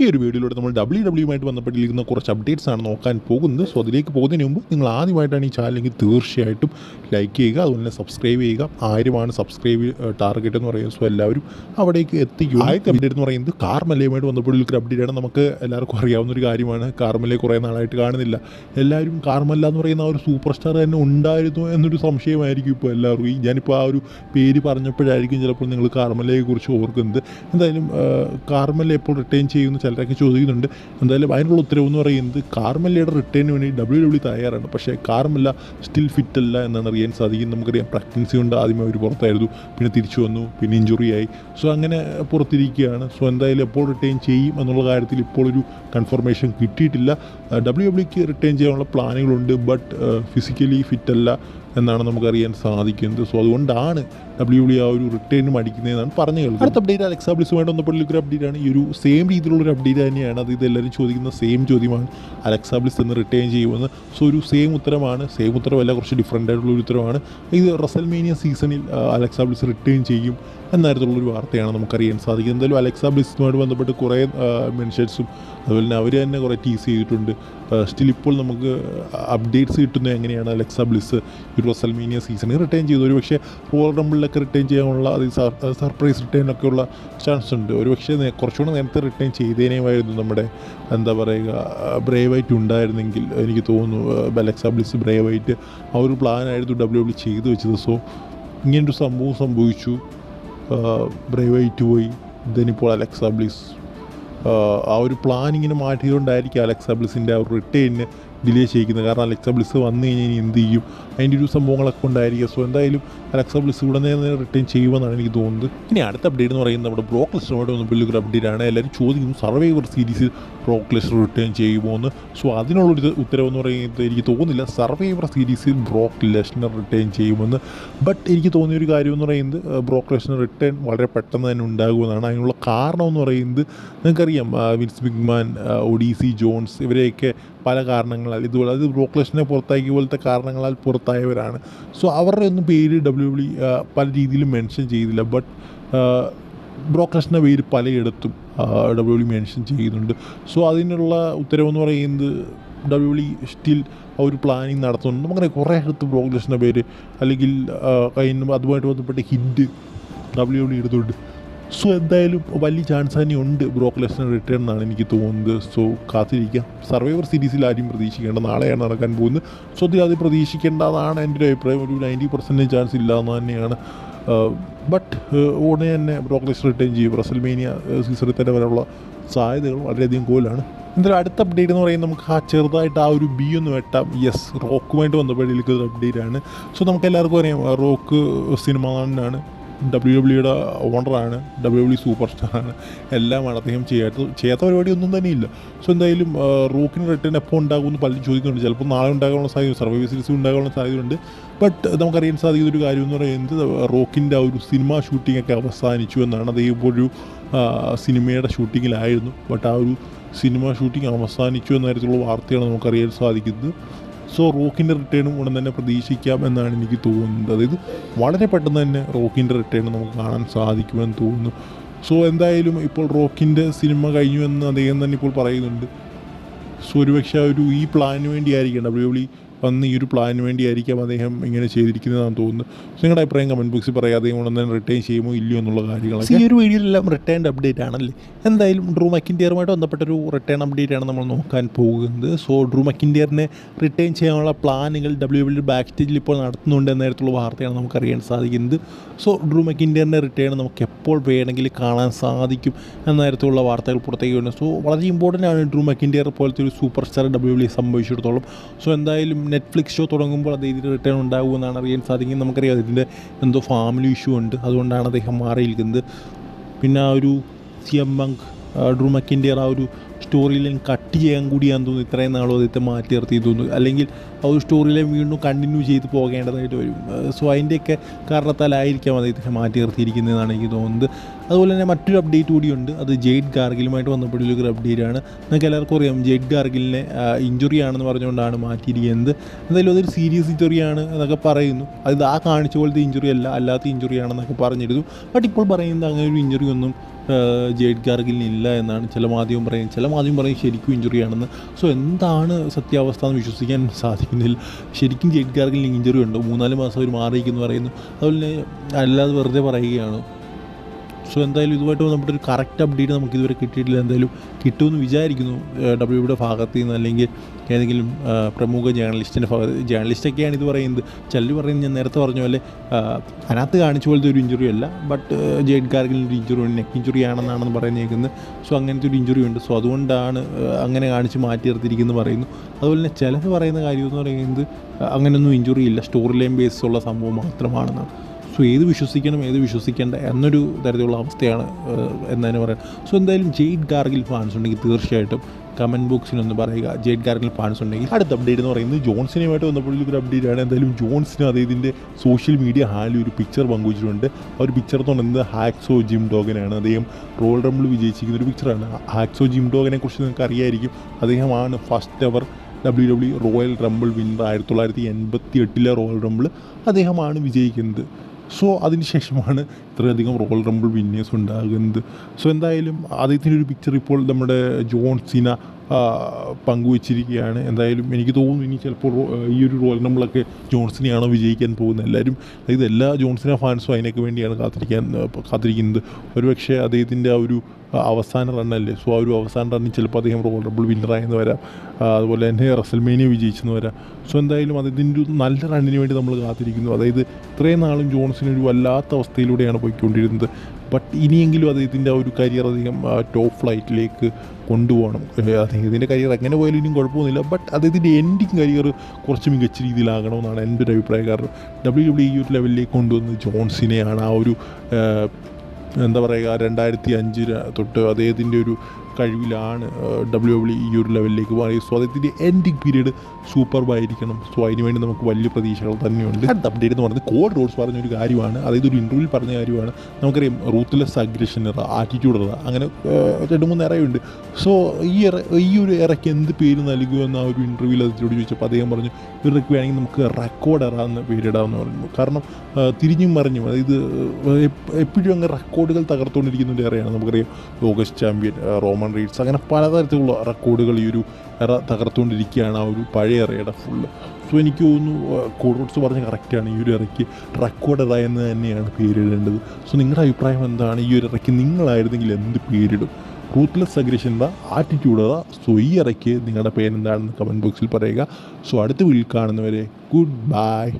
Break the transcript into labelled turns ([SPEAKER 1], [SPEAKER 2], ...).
[SPEAKER 1] ഈ ഒരു വീഡിയോയിലൂടെ നമ്മൾ ഡബ്ല്യൂ ഡബ്ല്യൂമായിട്ട് ബന്ധപ്പെട്ടിരിക്കുന്ന കുറച്ച് അപ്ഡേറ്റ്സ് ആണ് നോക്കാൻ പോകുന്നത്. സോ അതിലേക്ക് പോകുന്നതിന് മുമ്പ് നിങ്ങൾ ആദ്യമായിട്ടാണ് ഈ ചാനലെങ്കിൽ തീർച്ചയായിട്ടും ലൈക്ക് ചെയ്യുക. അതുപോലെ തന്നെ സബ്സ്ക്രൈബ് ചെയ്യുക. ആയിരമാണ് സബ്സ്ക്രൈബ് ടാർഗറ്റ് എന്ന് പറയുന്നത്? സോ എല്ലാവരും അവിടേക്ക് എത്തിക്കുക ആദ്യത്തെ അപ്ഡേറ്റ് എന്ന് പറയുന്നത് കാർമലയുമായിട്ട് ബന്ധപ്പെട്ടുള്ള അപ്ഡേറ്റ് ആണ്. നമുക്ക് എല്ലാവർക്കും അറിയാവുന്ന ഒരു കാര്യമാണ്. കാർമലയെ കുറേ നാളായിട്ട് കാണുന്നില്ല. എല്ലാവരും കാർമല്ല എന്ന് പറയുന്ന ആ ഒരു സൂപ്പർ സ്റ്റാർ തന്നെ ഉണ്ടായിരുന്നു എന്നൊരു സംശയമായിരിക്കും ഇപ്പോൾ എല്ലാവർക്കും. ഈ ഞാനിപ്പോൾ ആ ഒരു പേര് പറഞ്ഞപ്പോഴായിരിക്കും ചിലപ്പോൾ നിങ്ങൾ കാർമലയെ കുറിച്ച് ഓർക്കുന്നത്. എന്തായാലും കാർമല എപ്പോൾ റിട്ടേൺ ചെയ്യുമെന്ന് ചിലരൊക്കെ ചോദിക്കുന്നുണ്ട്. എന്തായാലും അതിനുള്ള ഉത്തരവ് എന്ന് പറയുന്നത് കാർമല്ലയുടെ റിട്ടേണിന് വേണ്ടി ഡബ്ല്യു ഡബ്ല്യു തയ്യാറാണ്. പക്ഷേ കാർമല്ല സ്റ്റിൽ ഫിറ്റ് അല്ല എന്നാണ് അറിയാൻ സാധിക്കും നമുക്കറിയാം പ്രഗ്നൻസി കൊണ്ട് ആദ്യമേ അവർ പുറത്തായിരുന്നു. പിന്നെ തിരിച്ചു വന്നു. പിന്നെ ഇഞ്ചുറി ആയി. സോ അങ്ങനെ പുറത്തിരിക്കുകയാണ്. സോ എന്തായാലും എപ്പോൾ റിട്ടേൺ ചെയ്യും എന്നുള്ള കാര്യത്തിൽ ഇപ്പോൾ ഒരു കൺഫർമേഷൻ കിട്ടിയിട്ടില്ല. ഡബ്ല്യു ഡബ്ല്യുക്ക് റിട്ടേൺ ചെയ്യാനുള്ള പ്ലാനുകളുണ്ട് ബട്ട് ഫിസിക്കലി ഫിറ്റ് അല്ല. എന്നാണ് നമുക്കറിയാൻ സാധിക്കുന്നത്. സോ അതുകൊണ്ടാണ് ഡബ്ല്യു ഡബ്ല്യു ആ ഒരു റിട്ടേണും അടിക്കുന്നതെന്നാണ് പറഞ്ഞു കേൾക്കുന്നത്. അടുത്ത അപ്ഡേറ്റ് അലക്സാ ബ്ലിസുമായിട്ട് ഒരു അപ്ഡേറ്റ് ആണ്. ഈ ഒരു സെയിം രീതിയിലുള്ള ഒരു അപ്ഡേറ്റ് തന്നെയാണ്. അത് ഇതെല്ലാവരും ചോദിക്കുന്ന സെയിം ചോദ്യമാണ്. അലക്സാ ബ്ലിസ് എന്ന് റിട്ടേൺ ചെയ്യുമെന്ന്. സോ ഒരു സെയിം ഉത്തരമാണ്. സെയിം ഉത്തരമല്ല കുറച്ച് ഡിഫറന്റ് ആയിട്ടുള്ള ഒരു ഉത്തരമാണ്. ഇത് റസൽമേനിയ സീസണിൽ അലക്സാ ബ്ലിസ് റിട്ടേൺ ചെയ്യും എന്നായിരുന്നുള്ളൊരു വാർത്തയാണ് നമുക്കറിയാൻ സാധിക്കുന്നത്. എന്തായാലും അലക്സാ ബ്ലിസുമായിട്ട് ബന്ധപ്പെട്ട് കുറേ മെൻഷൻസും അതുപോലെ തന്നെ അവർ തന്നെ കുറേ ടീസ് ചെയ്തിട്ടുണ്ട്. സ്റ്റിൽ ഇപ്പോൾ നമുക്ക് അപ്ഡേറ്റ്സ് കിട്ടുന്നത് എങ്ങനെയാണ്? അലക്സ ബ്ലിസ് ഒരു റസൽമീനിയ സീസണിൽ റിട്ടേൺ ചെയ്തു. ഒരു പക്ഷേ റോയൽ റംബിളിലൊക്കെ റിട്ടേൺ ചെയ്യാനുള്ള അത് സർപ്രൈസ് റിട്ടേണൊക്കെ ഉള്ള ചാൻസ് ഉണ്ട്. ഒരു പക്ഷേ കുറച്ചുകൂടെ നേരത്തെ റിട്ടേൺ ചെയ്തേനേമായിരുന്നു നമ്മുടെ എന്താ പറയുക ബ്രേവായിട്ട് ഉണ്ടായിരുന്നെങ്കിൽ എനിക്ക് തോന്നുന്നു അലക്സ ബ്ലിസ് ബ്രേവായിട്ട് ആ ഒരു പ്ലാനായിരുന്നു ഡബ്ല്യു ഡബ്ല്യു ചെയ്തു വെച്ചത്. സോ ഇങ്ങനൊരു സംഭവം സംഭവിച്ചു. ബ്രേവായിട്ട് പോയി. ഇതിനിപ്പോൾ അലക്സ ബ്ലിസ് ആ ഒരു പ്ലാനിങ്ങിന് മാറ്റിയതുകൊണ്ടായിരിക്കും അലക്സ ആ ഒരു റിട്ടേണിന് ഡിലേ ചെയ്യിക്കുന്നത് കാരണം അലക്സ ബ്ലിസ് വന്നു കഴിഞ്ഞാൽ ഇനി എന്ത് ചെയ്യും? അതിന്റെ ഒരു സംഭവങ്ങളൊക്കെ ഉണ്ടായിരിക്കുക സോ എന്തായാലും അലക്സ ബ്ലിസ് ഉടനെ റിട്ടേൺ ചെയ്യുമെന്നാണ് എനിക്ക് തോന്നുന്നത്. ഇനി അടുത്ത അപ്ഡേറ്റ് എന്ന് പറയുന്നത് നമ്മുടെ ബ്രോക്ക് ലിസ്റ്ററുമായിട്ട് ഒന്ന് വലിയൊരു അപ്ഡേറ്റ് ആണ്. എല്ലാവരും ചോദിക്കുന്നു സർവൈവർ സീരീസിൽ ബ്രോക്ക് ലിസ്റ്റർ റിട്ടേൺ ചെയ്യുമോ എന്ന് സോ അതിനുള്ളൊരു ഉത്തരവെന്ന് പറയുന്നത് എനിക്ക് തോന്നുന്നില്ല. സർവൈവർ സീരീസിൽ ബ്രോക്ക് ലെസ്നർ റിട്ടേൺ ചെയ്യുമെന്ന്. ബട്ട് എനിക്ക് തോന്നിയ ഒരു കാര്യം എന്ന് പറയുന്നത് ബ്രോക്ക് ലെസ്നർ റിട്ടേൺ വളരെ പെട്ടെന്ന് തന്നെ ഉണ്ടാകുമെന്നാണ്. അതിനുള്ള കാരണം എന്ന് പറയുന്നത് നിങ്ങൾക്കറിയാം വിൻസ് ബിഗ്മാൻ ഒഡീസി ജോൺസ് ഇവരെയൊക്കെ പല കാരണങ്ങളാൽ ഇതുപോലെ അത് ബ്രോക്ക് ലെസ്നറെ പുറത്താക്കിയ പോലത്തെ കാരണങ്ങളാൽ പുറത്തായവരാണ്. സോ അവരുടെ ഒന്നും പേര് ഡബ്ല്യു ഡബ്ല്യു പല രീതിയിലും മെൻഷൻ ചെയ്തില്ല. ബട്ട് ബ്രോക്ക് ലെസ്നർ പേര് പലയിടത്തും ഡബ്ല്യു ഡി മെൻഷൻ ചെയ്യുന്നുണ്ട്. സോ അതിനുള്ള ഉത്തരവെന്ന് പറയുന്നത് ഡബ്ല്യു ഡി സ്റ്റിൽ ആ ഒരു പ്ലാനിങ് നടത്തുന്നുണ്ട്. നമുക്കറിയാം കുറേ അടുത്ത് ബ്രോക്ക് ലെസ്നർ പേര് അല്ലെങ്കിൽ കഴിഞ്ഞ അതുമായിട്ട് ബന്ധപ്പെട്ട് ഹിൻഡ് ഡബ്ല്യു ഡി ഇടുന്നുണ്ട് സോ എന്തായാലും വലിയ ചാൻസ് തന്നെ ഉണ്ട് ബ്രോക്ക് റിട്ടേൺ എന്നാണ് എനിക്ക് തോന്നുന്നത്. സോ കാത്തിരിക്കാം. സർവൈവർ സീരീസിൽ ആരും പ്രതീക്ഷിക്കേണ്ട നാളെയാണ് നടക്കാൻ പോകുന്നത്. സോ അതിൽ അത് പ്രതീക്ഷിക്കേണ്ടതാണ്. എന്റെ ഒരു അഭിപ്രായം. ഒരു നയന്റി പെർസെന്റേജ് ചാൻസ് ഇല്ല എന്ന് തന്നെയാണ്. ബട്ട് ഉടനെ തന്നെ ബ്രോക്ക് റിട്ടേൺ ചെയ്യും. റസൽമേനിയ സീസണിൽ തന്നെ വരാനുള്ള സാധ്യതകൾ വളരെയധികം കൂടുതലാണ് എന്തായാലും അടുത്ത അപ്ഡേറ്റ് എന്ന് പറയുന്നത് നമുക്ക് ആ ചെറുതായിട്ട് ആ ഒരു ബി ഒന്ന് വെട്ടാം. യെസ് റോക്കുമായിട്ട് ബന്ധപ്പെട്ടിരിക്കുന്ന ഒരു അപ്ഡേറ്റ് ആണ്. സോ നമുക്ക് എല്ലാവർക്കും അറിയാം റോക്ക് സിനിമ നടനാണ് ഡബ്ല്യു ഡബ്ല്യുയുടെ ഓണറാണ് ഡബ്ല്യു ഡബ്ല്യു സൂപ്പർ സ്റ്റാറാണ് എല്ലാമാണ് അദ്ദേഹം ചെയ്യാത്ത ചെയ്യാത്ത പരിപാടി ഒന്നും തന്നെയില്ല. സോ എന്തായാലും റൂക്കിന് റിട്ടേൺ എപ്പോൾ ഉണ്ടാകുമെന്ന് പലരും ചോദിക്കുന്നുണ്ട്. ചിലപ്പോൾ നാളെ ഉണ്ടാകാനുള്ള സാധ്യത സർവൈവ് സീരീസ് ഉണ്ടാകാനുള്ള സാധ്യതയുണ്ട്. ബട്ട് നമുക്കറിയാൻ സാധിക്കുന്ന ഒരു കാര്യം എന്ന് പറയുന്നത് റോക്കിന്റെ ആ ഒരു സിനിമ ഷൂട്ടിംഗ് ഒക്കെ അവസാനിച്ചു എന്നാണ്. ഇപ്പോൾ ഒരു സിനിമയുടെ ഷൂട്ടിങ്ങിലായിരുന്നു ബട്ട് ആ ഒരു സിനിമ ഷൂട്ടിംഗ് അവസാനിച്ചു എന്ന തരത്തിലുള്ള വാർത്തയാണ് നമുക്കറിയാൻ സാധിക്കുന്നത്. സോ റോക്കിന്റെ റിട്ടേണും ഉടൻ തന്നെ പ്രതീക്ഷിക്കാം എന്നാണ് എനിക്ക് തോന്നുന്നത്. അതായത് വളരെ പെട്ടെന്ന് തന്നെ റോക്കിന്റെ റിട്ടേൺ നമുക്ക് കാണാൻ സാധിക്കുമെന്ന് തോന്നുന്നു. സോ എന്തായാലും ഇപ്പോൾ റോക്കിന്റെ സിനിമ കഴിഞ്ഞു എന്ന് അദ്ദേഹം തന്നെ ഇപ്പോൾ പറയുന്നുണ്ട്. സോ ഒരുപക്ഷെ ഒരു ഈ പ്ലാനിന് വേണ്ടിയായിരിക്കണം ഡബ്ല്യു ഡബ്ല്യു വന്ന് ഈ ഒരു പ്ലാനിന് വേണ്ടിയായിരിക്കാം അദ്ദേഹം ഇങ്ങനെ ചെയ്തിരിക്കുന്നതെന്നാണ് തോന്നുന്നത്. നിങ്ങളുടെ അഭിപ്രായം കമന്റ് ബോക്സിൽ പറയാം. അദ്ദേഹം ഉടൻ തന്നെ റിട്ടേൺ ചെയ്യുമോ ഇല്ലയോ എന്നുള്ള കാര്യങ്ങളൊക്കെ. ഈ ഒരു വീഡിയോയിലെല്ലാം റിട്ടേൺ അപ്ഡേറ്റ് ആണല്ലേ? എന്തായാലും ഡ്രൂ മക്കിൻഡിയറുമായിട്ട് ബന്ധപ്പെട്ട ഒരു റിട്ടേൺ അപ്ഡേറ്റ് ആണ് നമ്മൾ നോക്കാൻ പോകുന്നത്. സോ ഡ്രൂ മക്കിൻഡിയറിനെ റിട്ടേൺ ചെയ്യാനുള്ള പ്ലാനുകൾ ഡബ്ല്യു ഡബ്ല്യു ബാക്ക് സ്റ്റേജിൽ ഇപ്പോൾ നടത്തുന്നുണ്ട് എന്ന തരത്തിലുള്ള വാർത്തയാണ് നമുക്കറിയാൻ സാധിക്കുന്നത്. സോ ഡ്രൂ മക്കിൻഡിയറിന്റെ റിട്ടേൺ നമുക്ക് എപ്പോൾ വേണമെങ്കിൽ കാണാൻ സാധിക്കും എന്ന തരത്തിലുള്ള വാർത്തകൾ പുറത്തേക്ക് വരുന്നത് സോ വളരെ ഇമ്പോർട്ടന്റ് ആണ് ഡ്രൂ മക്കിൻഡിയർ പോലത്തെ ഒരു സൂപ്പർ സ്റ്റാർ ഡബ്ല്യു ഡബ്ല്യു സംഭവിച്ചിടത്തോളം. സോ എന്തായാലും നെറ്റ്ഫ്ലിക്സ് ഷോ തുടങ്ങുമ്പോൾ അദ്ദേഹത്തിന് റിട്ടേൺ ഉണ്ടാകുമെന്നാണ് അറിയാൻ സാധിക്കുന്നത്? നമുക്കറിയാം അതിന്റെ എന്തോ ഫാമിലി ഇഷ്യൂ ഉണ്ട്. അതുകൊണ്ടാണ് അദ്ദേഹം മാറിയിരിക്കുന്നത്. പിന്നെ ആ ഒരു സി എം ബങ്ക് ഡ്രൂ മക്കിന്റെ ആ ഒരു സ്റ്റോറി ലൈൻ കട്ട് ചെയ്യാൻ കൂടിയാന്ന് തോന്നുന്നു. ഇത്രയും നാളും അദ്ദേഹത്തെ മാറ്റി നിർത്തി തോന്നുന്നു. അല്ലെങ്കിൽ ആ ഒരു സ്റ്റോറി ലൈൻ വീണ്ടും കണ്ടിന്യൂ ചെയ്ത് പോകേണ്ടതായിട്ട് വരും. സോ അതിന്റെയൊക്കെ കാരണത്താലായിരിക്കാം അദ്ദേഹത്തെ മാറ്റി നിർത്തിയിരിക്കുന്നതെന്നാണ് എനിക്ക് തോന്നുന്നത്. അതുപോലെ തന്നെ മറ്റൊരു അപ്ഡേറ്റ് കൂടിയുണ്ട്. അത് ജെയ്ഡ് ഗാർഗിലുമായിട്ട് ബന്ധപ്പെട്ടുള്ള ഒരു അപ്ഡേറ്റ് ആണ്. നിങ്ങൾക്ക് എല്ലാവർക്കും അറിയാം ജെയ്ഡ് ഗാർഗിലിനെ ഇഞ്ചുറി ആണെന്ന് പറഞ്ഞുകൊണ്ടാണ് മാറ്റിയിരിക്കുന്നത്. എന്തായാലും അതൊരു സീരിയസ് ഇഞ്ചുറി ആണ് എന്നൊക്കെ പറയുന്നു. അത് ആ കാണിച്ച പോലത്തെ ഇഞ്ചുറി അല്ല അല്ലാത്ത ഇഞ്ചുറി ആണെന്നൊക്കെ പറഞ്ഞിരുന്നു. ബട്ട് ഇപ്പോൾ പറയുന്നത് അങ്ങനെ ഒരു ഇഞ്ചുറി ഒന്നും ജെയ്ഡ് ഗാർഗിലിനില്ല എന്നാണ് ചില മാധ്യമം പറയുന്നത്. ചില മാധ്യമം പറയും ശരിക്കും ഇഞ്ചുറി ആണെന്ന്. സോ എന്താണ് സത്യാവസ്ഥ എന്ന് വിശ്വസിക്കാൻ സാധിക്കുന്നില്ല. ശരിക്കും ജെയ്ഡ് ഗാർഗിലിന് ഇഞ്ചുറി ഉണ്ട്. മൂന്നാൽ മാസം അവർ മാറിയിരിക്കുന്നു പറയുന്നു. അതുപോലെ അല്ലാതെ വെറുതെ പറയുകയാണ്. സോ എന്തായാലും ഇതുമായിട്ട് ഒരു കറക്റ്റ് അപ്ഡേറ്റ് നമുക്ക് ഇതുവരെ കിട്ടിയിട്ടില്ല. എന്തായാലും കിട്ടുമെന്ന് വിചാരിക്കുന്നു. ഡബ്ല്യുയുടെ ഭാഗത്ത് നിന്ന് അല്ലെങ്കിൽ ഏതെങ്കിലും പ്രമുഖ ജേർണലിസ്റ്റിന്റെ ഭാഗത്ത് ജേർണലിസ്റ്റൊക്കെയാണ് ഇത് പറയുന്നത്. ചിലർ പറയുന്നത് ഞാൻ നേരത്തെ പറഞ്ഞ പോലെ അതിനകത്ത് കാണിച്ച പോലത്തെ ഒരു ഇഞ്ചുറി അല്ല. ബട്ട് ജെയ്ഡ് ഗാർഗിലിന്റെ ഒരു ഇഞ്ചുറി ഉണ്ട്. നെക്ക് ഇഞ്ചുറി ആണെന്നാണെന്ന് പറഞ്ഞേക്കുന്നത്. സോ അങ്ങനത്തെ ഒരു ഇഞ്ചുറി ഉണ്ട്. സോ അതുകൊണ്ടാണ് അങ്ങനെ കാണിച്ച് മാറ്റി നിർത്തിയിരിക്കുന്നത് പറയുന്നു. അതുപോലെ തന്നെ ചിലർ പറയുന്ന കാര്യം എന്ന് പറയുന്നത് അങ്ങനെയൊന്നും ഇഞ്ചുറി ഇല്ല. സ്റ്റോറി ലൈൻ ബേസ് ഉള്ള സംഭവം മാത്രമാണെന്നാണ്. സോ ഏത് വിശ്വസിക്കണം ഏത് വിശ്വസിക്കേണ്ട എന്നൊരു തരത്തിലുള്ള അവസ്ഥയാണ് എന്നതിന് പറയാം. സോ എന്തായാലും ജെയ്ഡ് ഗാർഗിൽ ഫാൻസ് ഉണ്ടെങ്കിൽ തീർച്ചയായിട്ടും കമന്റ് ബോക്സിൽ ഒന്ന് പറയുക. ജെയ്ഡ് ഗാർഗിൽ ഫാൻസ് ഉണ്ടെങ്കിൽ അടുത്ത അപ്ഡേറ്റ് എന്ന് പറയുന്നത് ജോൺസിനുമായിട്ട് വന്നപ്പോഴുള്ള ഒരു അപ്ഡേറ്റ് ആണ്. എന്തായാലും ജോൺസിന് അദ്ദേഹത്തിന്റെ സോഷ്യൽ മീഡിയ ഹാലിൽ ഒരു പിക്ചർ പങ്കുവച്ചിട്ടുണ്ട്. ആ ഒരു പിക്ചർ എന്ന് പറയുന്നത് ഹാക്സോ ജിം ഡോഗനാണ് അദ്ദേഹം റോൾ റംബിൾ വിജയിച്ചിരിക്കുന്ന ഒരു പിക്ചറാണ് ഹാക്സോ ജിം ഡോഗനെ കുറിച്ച് നിങ്ങൾക്ക് അറിയായിരിക്കും. അദ്ദേഹമാണ് first ever W W royal rumble winner ആയിരത്തി തൊള്ളായിരത്തി എൺപത്തി എട്ടിലെ റോയൽ റംബിൾ അദ്ദേഹമാണ് വിജയിക്കുന്നത്. സോ അതിന് ശേഷമാണ് ഇത്രയധികം റോൾ റംബിൾ വിന്നേഴ്സ് ഉണ്ടാകുന്നത്. സോ എന്തായാലും അദ്ദേഹത്തിന്റെ ഒരു പിക്ചർ ഇപ്പോൾ നമ്മുടെ ജോൺ സിന പങ്കുവച്ചിരിക്കുകയാണ്. എന്തായാലും എനിക്ക് തോന്നുന്നു ഇനി ചിലപ്പോൾ ഈ ഒരു റോയൽ റംബിളൊക്കെ ജോൺസിനെയാണോ വിജയിക്കാൻ പോകുന്നത്. എല്ലാവരും അതായത് എല്ലാ ജോൺസിന ഫാൻസും അതിനൊക്കെ വേണ്ടിയാണ് കാത്തിരിക്കാൻ കാത്തിരിക്കുന്നത്. ഒരുപക്ഷെ അദ്ദേഹത്തിന്റെ ആ ഒരു അവസാന റണ്ണല്ലേ സോ ആ ഒരു അവസാന റണ്ണിൽ ചിലപ്പോൾ അദ്ദേഹം റോൾ ഡബിൾ വിന്നറായെന്ന് വരാം. അതുപോലെ തന്നെ റസൽമേനിയ വിജയിച്ചെന്ന് വരാം. സോ എന്തായാലും അതിന്റെ ഒരു നല്ല റണ്ണിന് വേണ്ടി നമ്മൾ കാത്തിരിക്കുന്നു. അതായത് ഇത്രയും നാളും ജോൺസിന് ഒരു വല്ലാത്ത അവസ്ഥയിലൂടെയാണ് പോയിക്കൊണ്ടിരുന്നത്. ബട്ട് ഇനിയെങ്കിലും അദ്ദേഹത്തിന്റെ ആ ഒരു കരിയർ അധികം ടോപ്പ് ഫ്ലൈറ്റിലേക്ക് കൊണ്ടുപോകണം. അദ്ദേഹത്തിന്റെ കരിയർ എങ്ങനെ പോയാലും ഇനിയും കുഴപ്പമൊന്നുമില്ല. ബട്ട് അദ്ദേഹത്തിന്റെ എൻഡിങ് കരിയർ കുറച്ച് മികച്ച രീതിയിലാകണമെന്നാണ് എന്റെ ഒരു അഭിപ്രായം. കാരണം ഡബ്ല്യു ഡബ്ല്യു ഈ ഒരു ലെവലിലേക്ക് കൊണ്ടുവന്നത് ജോൺസിനെയാണ്. ആ ഒരു എന്താ പറയുക രണ്ടായിരത്തി അഞ്ച് തൊട്ട് അദ്ദേഹത്തിന്റെ ഒരു കഴിവിലാണ് ഡബ്ല്യു ഡബ്ല്യു ഈ ഒരു ലെവലിലേക്ക് മാറി. സോ അദ്ദേഹത്തിന്റെ എൻഡിങ് പീരീഡ് സൂപ്പർബായിരിക്കണം സോ അതിന് വേണ്ടി നമുക്ക് വലിയ പ്രതീക്ഷകൾ തന്നെയുണ്ട്. അടുത്ത അപ്ഡേറ്റ് എന്ന് പറയുന്നത് കോഡ് റോഡ്സ് പറഞ്ഞൊരു കാര്യമാണ്. അതായത് ഒരു ഇന്റർവ്യൂവിൽ പറഞ്ഞ കാര്യമാണ്. നമുക്കറിയാം റൂത്ത്ലെസ് അഗ്രഷൻ ഇറ ആറ്റിറ്റ്യൂഡ് ഇറ അങ്ങനെ രണ്ട് മൂന്ന് ഇറയുണ്ട് സോ ഈ ഇറ ഈ ഒരു ഇറയ്ക്ക് എന്ത് പേര് നൽകുമെന്ന് ആ ഒരു ഇന്റർവ്യൂവിൽ അതിനോട് ചോദിച്ചപ്പോൾ അദ്ദേഹം പറഞ്ഞു ഇറയ്ക്ക് വേണമെങ്കിൽ നമുക്ക് റെക്കോർഡ് ഇറ എന്ന് പേരിടാമെന്ന് പറഞ്ഞു. കാരണം തിരിഞ്ഞും മറിഞ്ഞും അതായത് എപ്പ് എപ്പോഴും അങ്ങ് റെക്കോർഡുകൾ തകർത്തുകൊണ്ടിരിക്കുന്ന ഒരു ഇറയാണ് നമുക്കറിയാം. ലോകസ്റ്റ് ചാമ്പ്യൻ ഏഹ്, റീഡ്സ് അങ്ങനെ പലതരത്തിലുള്ള റെക്കോർഡുകൾ ഈ ഒരു എറ തകർത്തുകൊണ്ടിരിക്കുകയാണ് ആ ഒരു പഴയ എറയുടെ ഫുള്ള് സോ എനിക്ക് തോന്നുന്നു കോഡ്സ് പറഞ്ഞ കറക്റ്റാണ് ഈ ഒരു ഇറയ്ക്ക് റെക്കോർഡ് എറ എന്ന് തന്നെയാണ് പേരിടേണ്ടത്. സോ നിങ്ങളുടെ അഭിപ്രായം എന്താണ്? ഈ ഒരു ഇറയ്ക്ക് നിങ്ങളായിരുന്നെങ്കിൽ എന്ത് പേരിടും? റൂത്ത്ലെസ് അഗ്രഷൻ എന്താ ആറ്റിറ്റ്യൂഡ് അതാ സോ ഈ ഇറയ്ക്ക് നിങ്ങളുടെ പേരെന്താണെന്ന് കമന്റ് ബോക്സിൽ പറയുക. സോ അടുത്ത വീട്ടിൽ കാണുന്നവരെ ഗുഡ് ബൈ